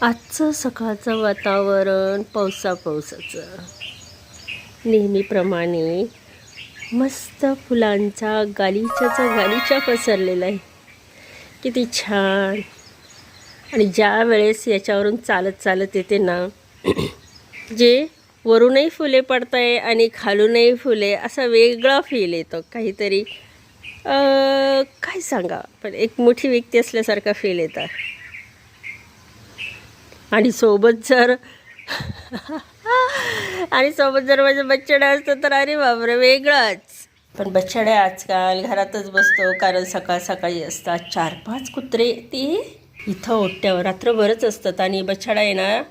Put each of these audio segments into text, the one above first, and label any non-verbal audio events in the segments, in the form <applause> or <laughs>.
आजचं सकाळचं वातावरण पावसा पावसाचं नेहमीप्रमाणे मस्त फुलांचा गालिच्याचा गालिचा पसरलेला आहे किती छान. आणि ज्या वेळेस याच्यावरून चालत चालत येते ना <clears throat> जे वरूनही फुले पडताय आणि खालूनही फुले असा वेगळा फील येतो. काहीतरी काय सांगा पण एक मोठी व्यक्ती असल्यासारखा फील येतात आणि सोबत जर आणि सोबत जर माझं बच्चडा असतं तर अरे बापरे वेगळंच. पण बच्चडे आजकाल घरातच बसतो कारण सकाळ सकाळी असतात. चार पाच कुत्रे ते इथं ओट्यावर रात्रभरच असतात आणि बछडा आहे ना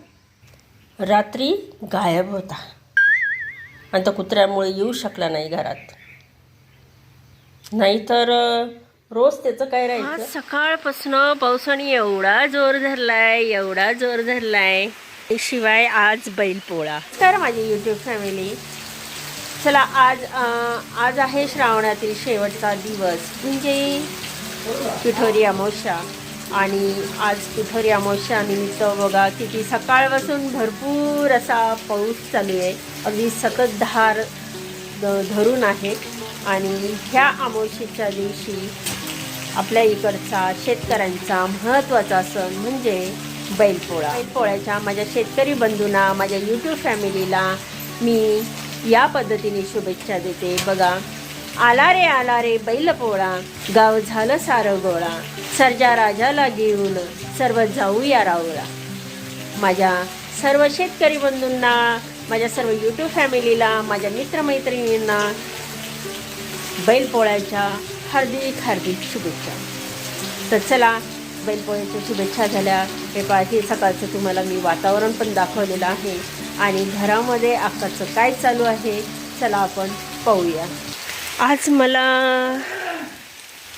रात्री गायब होता. आणि तो कुत्र्यामुळे येऊ शकला नाही घरात. नाहीतर रोज त्याचं काय राहायचं? सकाळपासून पावसाने एवढा जोर धरलाय एवढा जोर धरलाय. शिवाय आज बैलपोळा. तर माझी यूट्यूब फॅमिली चला आज अं, आज आहे श्रावणातील शेवटचा दिवस. म्हणजे पिठोरी अमावस्या. आणि आज पिठोरी अमावस्या निमित्त बघा किती सकाळपासून भरपूर असा पाऊस चालू आहे. अगदी सकत धार ध- धरून आहे. आणि ह्या अमावस्येच्या दिवशी आपल्या इकडचा शेतकऱ्यांचा महत्त्वाचा सण म्हणजे बैलपोळा. बैलपोळ्याच्या माझ्या शेतकरी बंधूंना माझ्या यूट्यूब फॅमिलीला मी या पद्धतीने शुभेच्छा देते. बघा आला रे आला रे बैलपोळा गाव झालं सारं गोळा. सर्जा राजाला घेऊन सर्व जाऊया रावळा माझ्या सर्व शेतकरी बंधूंना माझ्या सर्व यूट्यूब फॅमिलीला माझ्या मित्रमैत्रिणींना बैलपोळ्याच्या हार्दिक हार्दिक शुभेच्छा. तर चला बैलपोळ्याच्या शुभेच्छा झाल्या. हे पाहिजे सकाळचं तुम्हाला मी वातावरण पण दाखवलेलं आहे. आणि घरामध्ये आकाचं काय चालू आहे चला आपण पाहूया. आज मला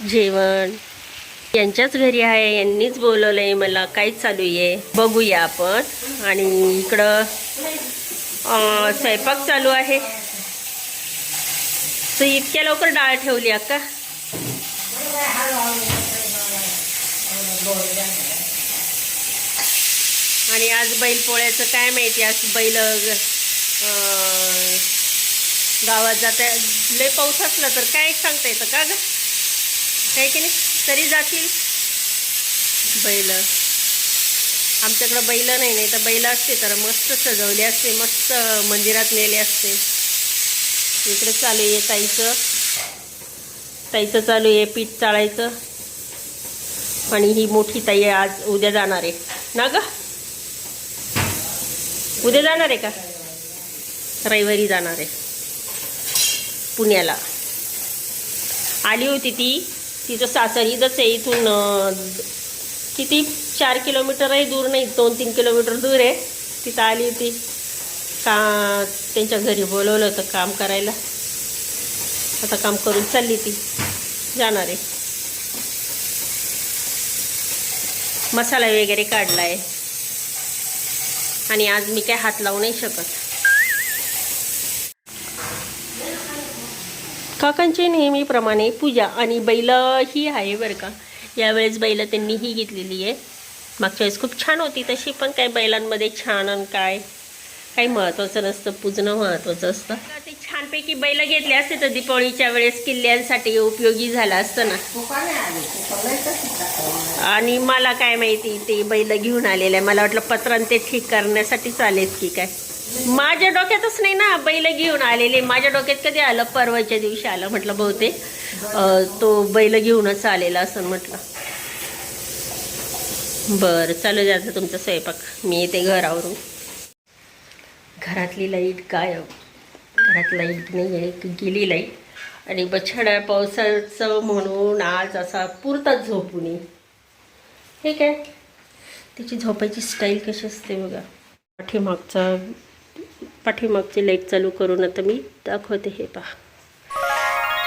जेवण. यांच्याच घरी आहे यांनीच बोलवलं आहे मला काय चालू आहे बघूया आपण. आणि इकडं स्वयंपाक चालू आहे. तर इतक्या लवकर डाळ ठेवली का? आणि आज बैल पोळ्याचं काय माहिती आज बैल गावात जाता. लय पाऊस असला तर काय सांगता येतं का ग? काय की नाही? तरी जातील. बैल. आमच्याकडं बैल नाही नाही तर बैल असते तर मस्त सजवले असते मस्त मंदिरात नेले असते. इकडे चालू आहे ताईचं. ताईचं चालू आहे पीठ चाळायचं. आणि ही मोठी ताई आहे आज उद्या जाणार आहे. ना ग? उद्या जाणार आहे का? रविवारी जाणार आहे. पुण्याला. आली होती ती. तिचं सासर इथंच आहे इथून किती? चार किलोमीटर आहे दूर नाही दोन तीन किलोमीटर दूर आहे. तिथं आली होती. का त्यांच्या घरी बोलवलं होतं काम करायला. आता काम करून चालली ती. जाणार आहे. मसाला वगैरे काढला आहे आणि आज मी काय हात लावू नाही शकत. काकांची नेहमीप्रमाणे पूजा आणि बैल ही आहे बरं का. यावेळेस बैल त्यांनी ही घेतलेली आहे. मागच्या वेळेस खूप छान होती तशी पण काय बैलांमध्ये छान आणि काय काही महत्त्वाचं नसतं पूजणं महत्त्वाचं असतं. ते छानपैकी बैल घेतले असते तर दीपावलीच्या वेळेस किल्ल्यांसाठी उपयोगी झालं असतं ना. आणि मला काय माहिती ते बैल घेऊन आलेलं आहे मला वाटलं पत्रान ते ठीक करण्यासाठी चालेल की काय. माझ्या डोक्यातच नाही ना बैल घेऊन आलेले. माझ्या डोक्यात कधी आलं परवाच्या दिवशी आलं म्हटलं बहुतेक. तो बैल घेऊनच आलेला असं म्हटलं. बरं चालू द्यायचं तुमचा स्वयंपाक. मी येते घरावरून. घरातली लाइट गायब. घरात लाइट नाही आहे गेली लाइट. आणि बछडा पावसाचं म्हणून आज असा पुरताच झोपून ये हे काय? त्याची झोपायची स्टाईल कशी असते बघा. पाठीमागचा पाठीमागची लाइट चालू करून आता मी दाखवते हे पहा.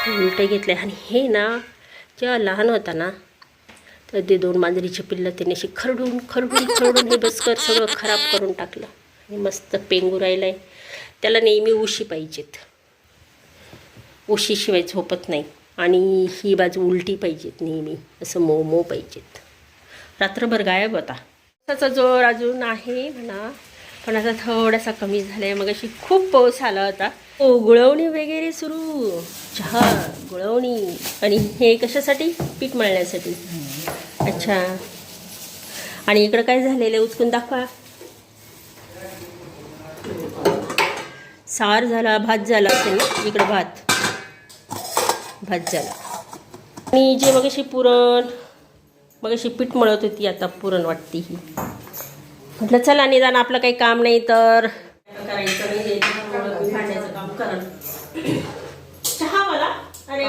उलटे घेतले आणि हे ना जेव्हा लहान होता ना तर ते दोन मांजरीची पिल्लं त्याने अशी खरडून खरडून खरडून हे बसकर सगळं खराब करून टाकलं. आणि मस्त पेंगू राहिला आहे त्याला नेहमी उशी पाहिजेत. उशीशिवाय झोपत नाही. आणि ही बाजू उलटी पाहिजेत नेहमी. असं मऊ मऊ पाहिजेत. रात्रभर गायब होता. पावसाचा जोर अजून आहे म्हणा. पण आता थोडासा कमी झाला आहे मग अशी खूप पाऊस आला होता. ओ गुळवणी वगैरे सुरू. चहा गुळवणी. आणि हे कशासाठी? पीठ मळण्यासाठी. अच्छा. आणि इकडं काय झालेलं आहे? उचकून दाखवा. सार झाला भात झाला असेल ना इकडं भात. भात झाला. आणि जे मग अशी पुरण मग अशी पीठ मळत होती आता पुरण वाटते ही. म्हटलं चला निदान आपलं काही काम नाही तर. करायचं भांड्याचं काम चहा मला? अरे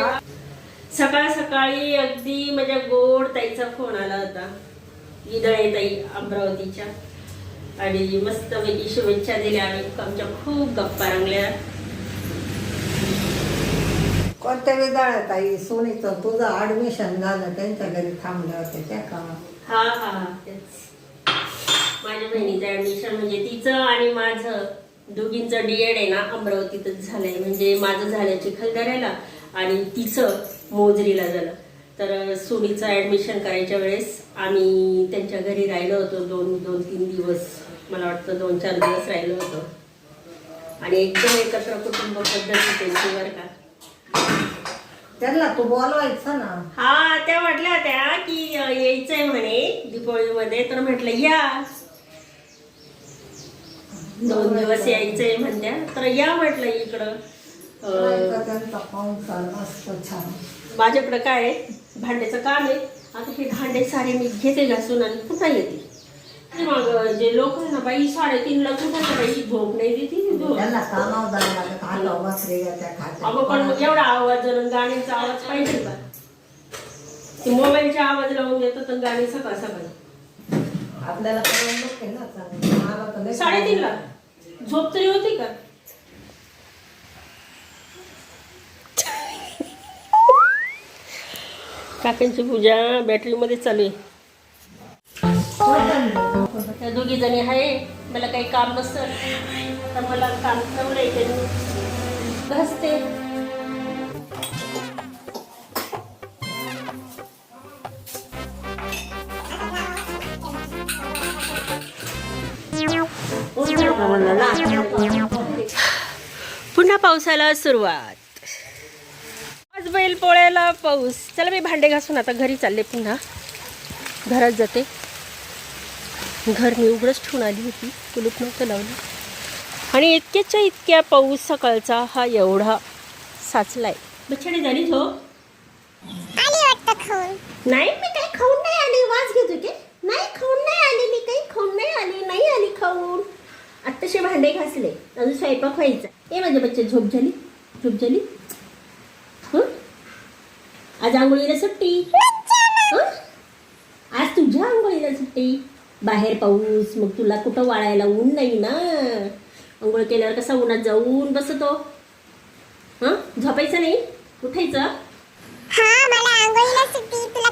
सकाळ सकाळी अगदी माझ्या गोड ताईचा फोन आला होता. इदळे ताई अमरावतीच्या. आणि मस्त पैकी शुभेच्छा दिल्या. आणि आमच्या खूप गप्पा रंगल्या. कोणत्या विधाळ्यात आई सोनीचं तुझं ऍडमिशन झालं. त्यांच्या घरी थांबले होते त्या का? हा हा माझ्या बहिणीचं ऍडमिशन म्हणजे तिचं आणि माझं दोघींचं डीएड आहे ना अमरावतीतच झालंय. म्हणजे माझं झालं चिखलदऱ्याला आणि तिचं मोजरीला झालं. तर सोनीचं ऍडमिशन करायच्या वेळेस आम्ही त्यांच्या घरी राहिलो होतो. दोन दोन तीन दिवस मला वाटतं दोन चार दिवस राहिलो होतो. आणि एकदम एकत्र कुटुंब पद्धती त्यांची बरं का. त्यांना तू बोलवायचं ना. हा त्या म्हटल्या होत्या की यायचंय म्हणे दीपावलीमध्ये. तर म्हटलं या. दोन दिवस यायचंय म्हणत्या तर या म्हटलं इकडं. माझ्याकडं काय आहे? भांड्याचं काम आहे. आता हे भांडे सारे मी घेते घासून आणि पुन्हा येते. मग जे लोक ना बाई साडेतीनला कुठं ना बाई झोप नाही देते अगं पण मग एवढा आवाज गाण्याचा आवाज पाहिजे का? ते मोबाईलचा आवाज लावून देतो तर गाणी सकाळ सकाळी आपल्याला करमणूक आहे ना चांगली. मला तर लय साडेतीनला झोप तरी होती का? काकांची पूजा बॅटरीमध्ये चालू आहे. त्या दोघी जणी आहे. मला काही काम नसतं तर मला काम ठेवलंय त्यांनी घसते पुन्हा पावसाला सुरुवात. आज बैल पोळ्याला पाऊस. चला मी भांडे घासून आता घरी चालले पुन्हा. घरात जाते. घर मी उघडच ठेवून आली होती. कुलूप नव्हतं लावलं. आणि इतक्याच्या इतक्या पाऊस सकाळचा हा एवढा साचलाय. बछडी झाली हो आली वाटतं खाऊन. नाही मी काही खाऊन नाही आली. वास घेत होते. नाही खाऊन नाही आली मी काही. खाऊन नाही आली. नाही आली खाऊन. आत्ताशे भांडे घासले. अजून स्वयंपाक व्हायचा. ए माझ्या बच्चे झोप झाली? झोप झाली? आज आंघोळीला सुट्टी? आज तुझ्या आंघोळीला सुट्टी. बाहेर पाऊस मग तुला कुठं वाळायला ऊन नाही ना. आंघोळ केल्यावर कसा उन्हात जाऊन बसतो. हं? झोपायचं नाही? उठायचं? हा मला आंघोळीला सुट्टी तुला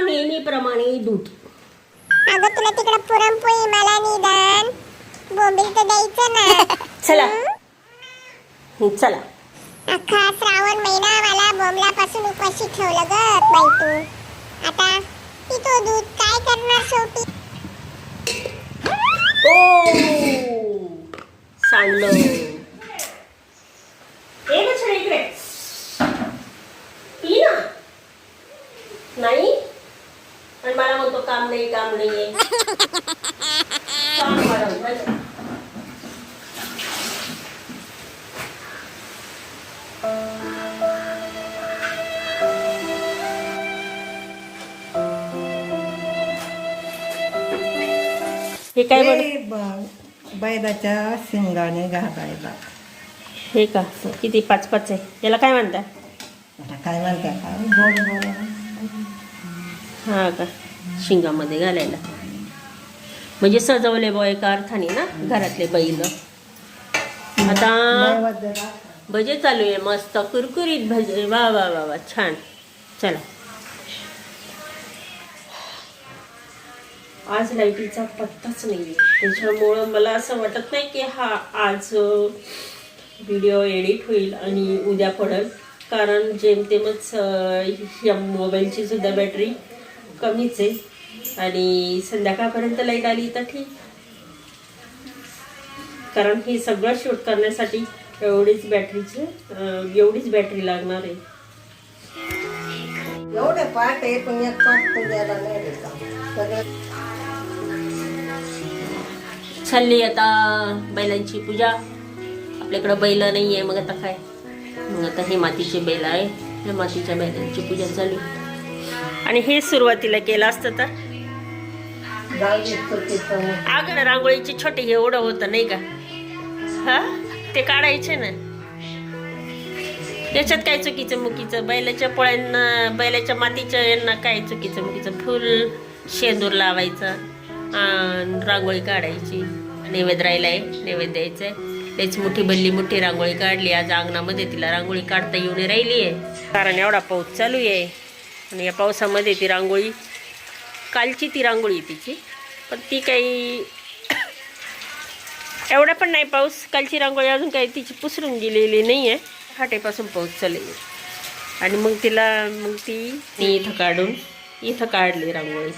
नेहमीप्रमाणे दूध. अगं तुला तिकडे पुरणपोळी मला निदान बोंबील तर द्यायचं ना. <laughs> चला. चला. अख्खा श्रावण महिना मला बोंबलापासून उपाशी ठेवलं ग बाई तू आता पितो दूध. काय करणार शेवटी? ओ सांडलं इकडे. पी ना. नाही? आणि मला म्हणतो काम नाही काम नाहीये. <laughs> काम वाढव, हे काय बन ते ब- बैलाच्या शिंगाने घालायला. हे का? किती पाच पाच आहे. याला काय म्हणता आता काय म्हणते काय गोड गोड हा का? शिंगामध्ये घालायला. म्हणजे सजवले बॉ एका अर्थाने ना घरातले बैल. आता नैवेद्य दाखव. भजे चालू आहे. मस्त कुरकुरीत भजे. वा वा वा वा. छान. चला. आज लाईटीचा पत्ताच नाही आहे त्याच्यामुळं मला असं वाटत नाही की हा आज व्हिडिओ एडिट होईल आणि उद्या पडेल. कारण जेमतेमच या मोबाईलची सुद्धा बॅटरी कमीच आहे. आणि संध्याकाळपर्यंत लाइट आली तर ठीक. कारण हे सगळं शूट करण्यासाठी एवढीच बॅटरीचे एवढीच बॅटरी लागणार आहे. एवढे पाठ आहे पण एक पाठ पूजायला नाही चालली आता बैलांची पूजा. आपल्याकडं बैल नाही आहे मग आता काय? मग आता हे मातीचे बैल आहे. हे मातीच्या बैलांची पूजा चालू. आणि हे सुरुवातीला केलं असतं तर? दहावी चुकीचं अगं रांगोळीची छोटी एवढं होतं नाही का? हा? ते काढायचे ना. त्याच्यात काय चुकीचं मुकीचं? बैलाच्या पोळ्यांना बैलाच्या मातीच्या यांना काय चुकीचं मुकीचं? फुल शेंदूर लावायचं. रांगोळी काढायची. नैवेद्य राहिला आहे नैवेद्य द्यायचं आहे त्याची मोठी बल्ली मोठी रांगोळी काढली. आज अंगणामध्ये तिला रांगोळी काढता येऊन राहिली आहे कारण एवढा पाऊस चालू आहे. आणि या पावसामध्ये ती रांगोळी कालची ती रांगोळी तिची. पण ती काही <coughs> एवढा पण नाही पाऊस. कालची रांगोळी अजून काही तिची पुसरून गेलेली नाही आहे फाटेपासून पाऊस चालू आहे आणि मग तिला मग ती इथं काढून? इथं काढली रांगोळी.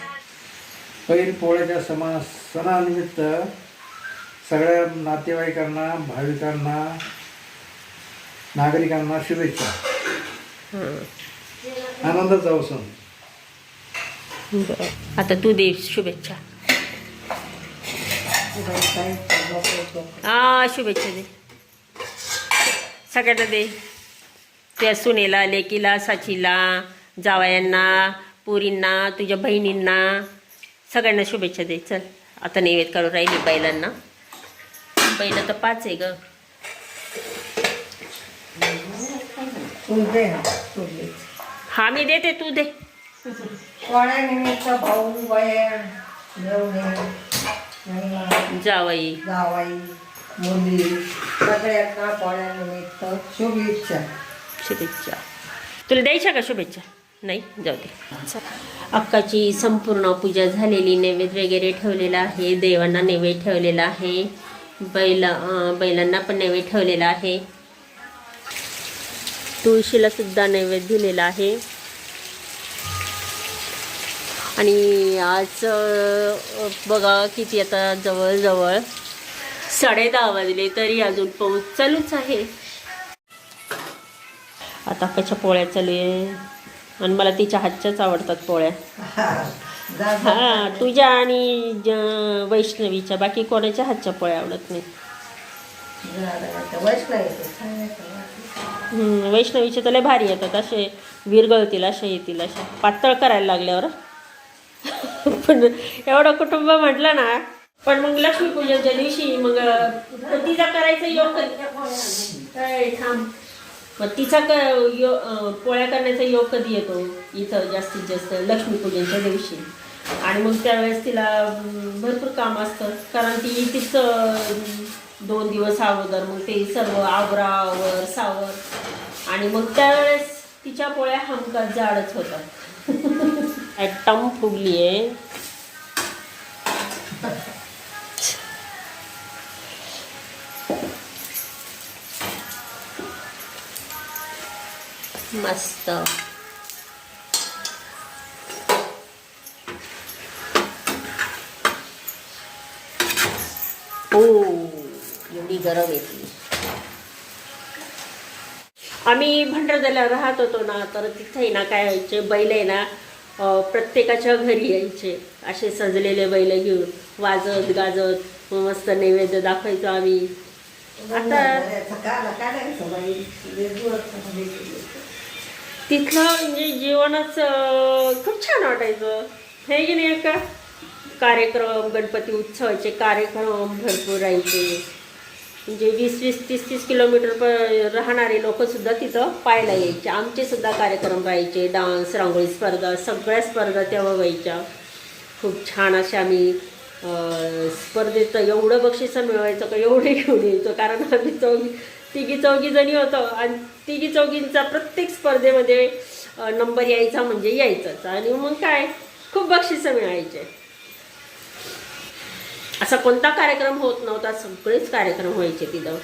बैल पोळ्याच्या समा सणानिमित्त सगळ्या नातेवाईकांना भाविकांना नागरिकांना शुभेच्छा. आनंदाचा अवसर. बरं. आता तू दे शुभेच्छा. हा शुभेच्छा दे. सगळ्यांना दे. त्या सुनेला लेकीला साचीला जावयांना पुरींना तुझ्या बहिणींना. सगळ्यांना शुभेच्छा दे. चल आता नैवेद्य करून राहिली बैलांना. बैल तर पाच आहे ग. हा, हा मी देते तू दे. जावई. जावाई मुली सगळ्यांना पोळ्यानिमित्त शुभेच्छा. शुभेच्छा. तुला द्यायच्या का शुभेच्छा? नाही जाऊ दे. अक्काची संपूर्ण पूजा झालेली नैवेद्य वगैरे ठेवलेला आहे देवांना नैवेद्य ठेवलेला आहे बैल बैलांना पण नैवेद्य ठेवलेला आहे. तुळशीला सुद्धा नैवेद्य दिलेला आहे. आणि आज बघा किती आता जवळजवळ साडे दहा वाजले तरी अजून पाऊस चालूच आहे. आता कशा पोळ्या चालू आहे. आणि मला तिच्या हातच्याच आवडतात पोळ्या. <laughs> हा तुझ्या आणि ज- वैष्णवीच्या बाकी कोणाच्या हातच्या पोळ्या आवडत नाही? वैष्णवीचे. तर लय भारी येतात असे विरगळतील असे येतील असे पातळ करायला लागल्यावर <laughs> पण एवढं कुटुंब म्हटलं ना पण मग लक्ष्मीपूजनच्या दिवशी मग तिचा करायचा योग कधी? काय थांब. मग तिचा क यो पोळ्या करण्याचा योग कधी येतो? इथं जास्तीत जास्त लक्ष्मीपूजनच्या दिवशी. आणि मग त्यावेळेस तिला भरपूर काम असतं. कारण ती तिचं दोन दिवस अगोदर मग ते सर्व आवरावर सावर. आणि मग त्यावेळेस तिच्या पोळ्या हमखास जाडच होतात. टम फुगली आहे <laughs> मस्त. ओ एवढी गरम येते आम्ही भंडारदऱ्याला राहत होतो ना तर तिथे ना काय व्हायचे बैल आहे ना प्रत्येकाच्या घरी यायचे. असे सजलेले बैल घेऊन वाजत गाजत मस्त नैवेद्य दाखवायचो आम्ही. आता तिथलं म्हणजे जीवनच खूप छान वाटायचं. हे की नाही का कार्यक्रम गणपती उत्सवाचे कार्यक्रम भरपूर राहायचे. म्हणजे वीस वीस तीस तीस किलोमीटर प राहणारे लोकंसुद्धा तिथं पाहायला यायचे. आमचेसुद्धा कार्यक्रम राहायचे. डान्स रांगोळी स्पर्धा सगळ्या स्पर्धा तेव्हा व्हायच्या. खूप छान असे आम्ही स्पर्धेचं एवढं बक्षिसं मिळवायचं का एवढे घेऊन यायचं. कारण आम्ही चौघी तिघी चौघी जणी होतो. आणि तिघी चौघींचा प्रत्येक स्पर्धेमध्ये नंबर यायचा म्हणजे यायचाच. आणि मग काय? खूप बक्षिसं मिळायचे. असा कोणता कार्यक्रम होत नव्हता. सगळेच कार्यक्रम व्हायचे तिथं.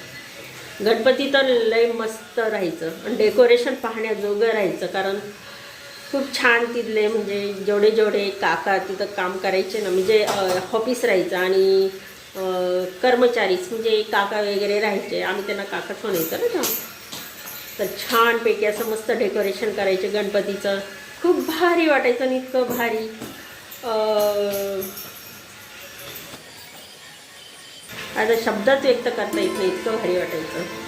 गणपती तर लय मस्त राहायचं. आणि डेकोरेशन पाहण्याजोगं राहायचं. कारण खूप छान तिथले म्हणजे जेवढे जेवढे काका तिथं काम करायचे ना म्हणजे ऑफिस राहायचं आणि कर्मचारीच म्हणजे काका वगैरे राहायचे. आम्ही त्यांना काकाच म्हणायचं ना तर छानपैकी असं मस्त डेकोरेशन करायचे. गणपतीचं खूप भारी वाटायचं आणि इतकं भारी. आता शब्दात व्यक्त करता येत नाही. इतकं भारी वाटायचं.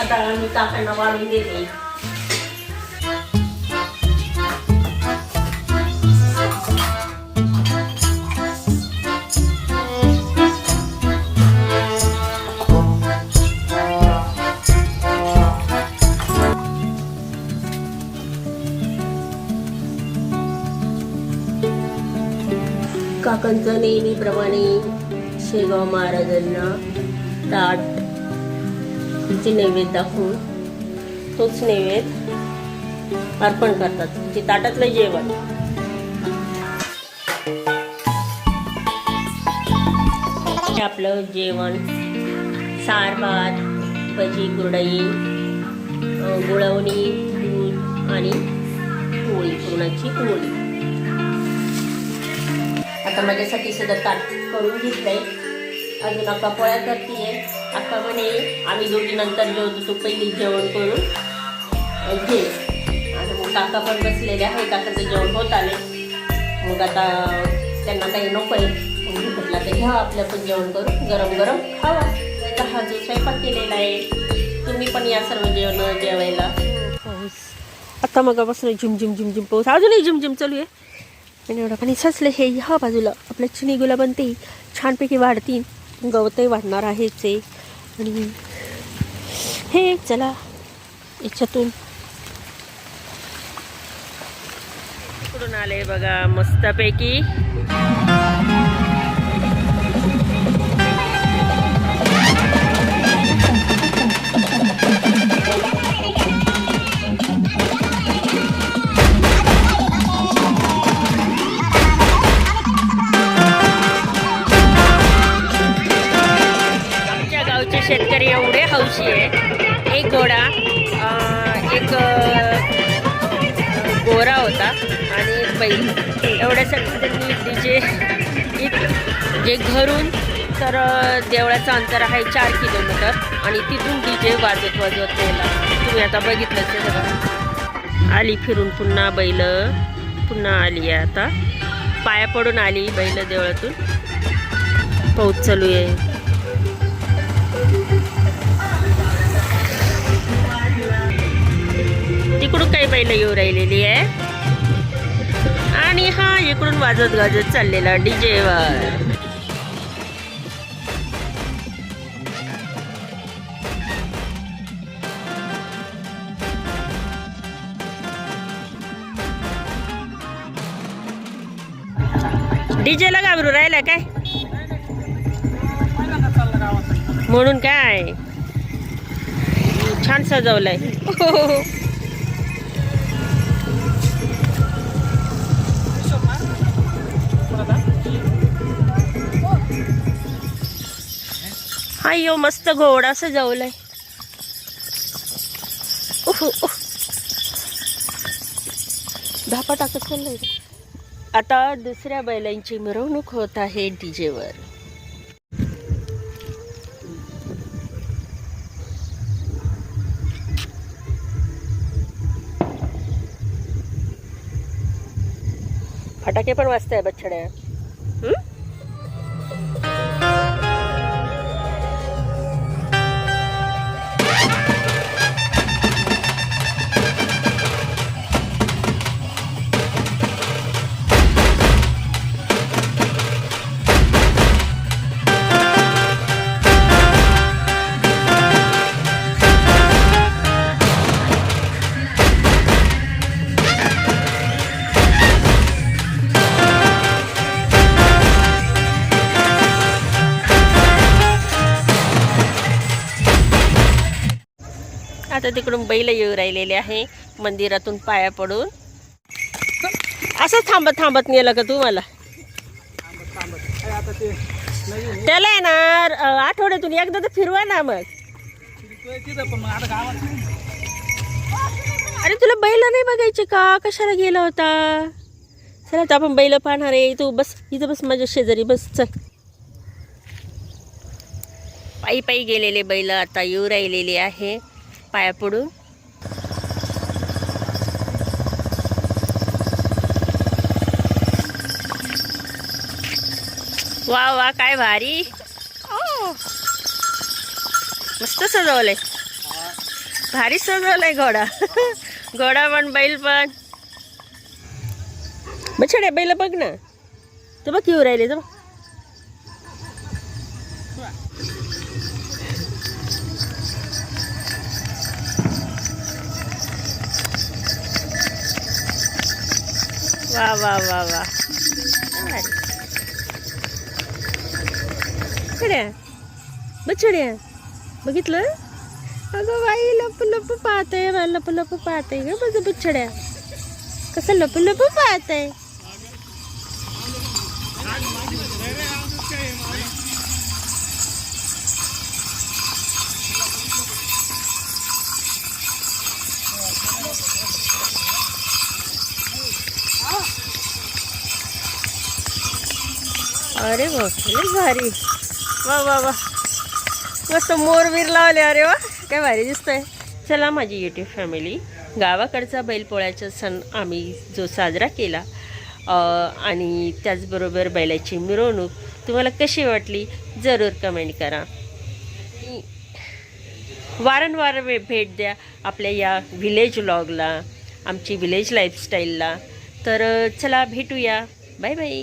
आता मी काकांना वाढून देते. काकांचं नेहमीप्रमाणे शेगाव महाराजांना ताट तिचे नैवेद्य दाखवून तोच नैवेद्य अर्पण करतात. जे ताटातलं जेवण. हे आपलं जेवण. सार भात भजी कुरडई गुळवणी दूध आणि पोळी पुरणाची पोळी. आता माझ्यासाठी सुद्धा ताट करून घेतलंय. अजून अक्का पोळ्या करतीये. अक्का म्हणे आम्ही दोघी नंतर जेवतो तू पहिली जेवण करून. घे. आणि मग काका पण बसलेले आहे काकाचं जेवण होत आले मग आता त्यांना काही नको आहे मग मी म्हटलं तर घ्या आपलं पण जेवण करून. गरम गरम खावा. हा जो स्वयंपाक केलेला आहे तुम्ही पण या सर्व जेवण जेवायला. पाऊस. आता मग बसलं झिम झिम झिम झिम पाऊस. अजूनही झिम झिम चालू आहे. आणि एवढं पाणी साचलं हे ह्या बाजूला. आपल्या चिनी गुलाबन ते छानपैकी वाढतील गवतही वाढणार आहेच आहे आणि हे चला याच्यातून. कुठून आले बघा मस्तपैकी. तर देवळाचं अंतर आहे चार किलोमीटर आणि तिथून डी जे वाजत वाजवत नेला तुम्ही आता बघितलं ते बघा. आली फिरून पुन्हा बैल. पुन्हा आली आहे आता. पाया पडून आली बैल देवळातून. पाऊस चालू आहे. तिकडून काही बैल येऊ राहिलेली आहे. आणि हा इकडून वाजत गाजत चाललेला डीजे वर डीजे ला घाबरू राहिला काय? म्हणून काय? छान सजवलंय. हा यो मस्त घोडा सजवलाय. धापा टाकत चाललंय आता दुसऱ्या बैलांची मिरवणूक होत आहे डीजेवर. फटाके पण वाजताय बच्छड्या तर तिकडून बैल येऊ राहिलेले आहे. मंदिरातून पाया पडून. असं थांबत थांबत नेलं का तू मला? त्याला आहे ना आठवड्यातून एकदा तर फिरवा ना मग. अरे तुला बैल नाही बघायचे का? कशाला गेला होता? चला आता आपण बैल पाहणार आहे. तू बस इथं बस माझ्या शेजारी. बस चल. पायी पायी गेलेले बैल आता येऊ राहिलेले आहे. पाया पडू वा वा काय भारी. ओ. मस्त सजवलंय. भारी सजवलंय घोडा. घोडा पण बैल पण. बछड्या बैल बघ ना. तर बघ येऊ राहिले तर बघ. वा वा वा वा. बछड्या बछड्या बघितलं? अगं बाई लप लप पाहत आहे लप लप पाहत आहे ग माझं बछड्या. कसं लप लप पाहत आहे अरे बापरे भारी. वा वा वा. मस्त मोरवीर लावले अरे वा. काय भारी दिसतंय. चला माझी यूट्यूब फॅमिली गावाकडचा बैलपोळ्याचा सण आम्ही जो साजरा केला आणि त्याचबरोबर बैलाची मिरवणूक तुम्हाला कशी वाटली जरूर कमेंट करा. वारंवार वे- भेट द्या आपल्या या व्हिलेज व्लॉगला आमची व्हिलेज लाईफस्टाईलला तर चला भेटूया. Bye bye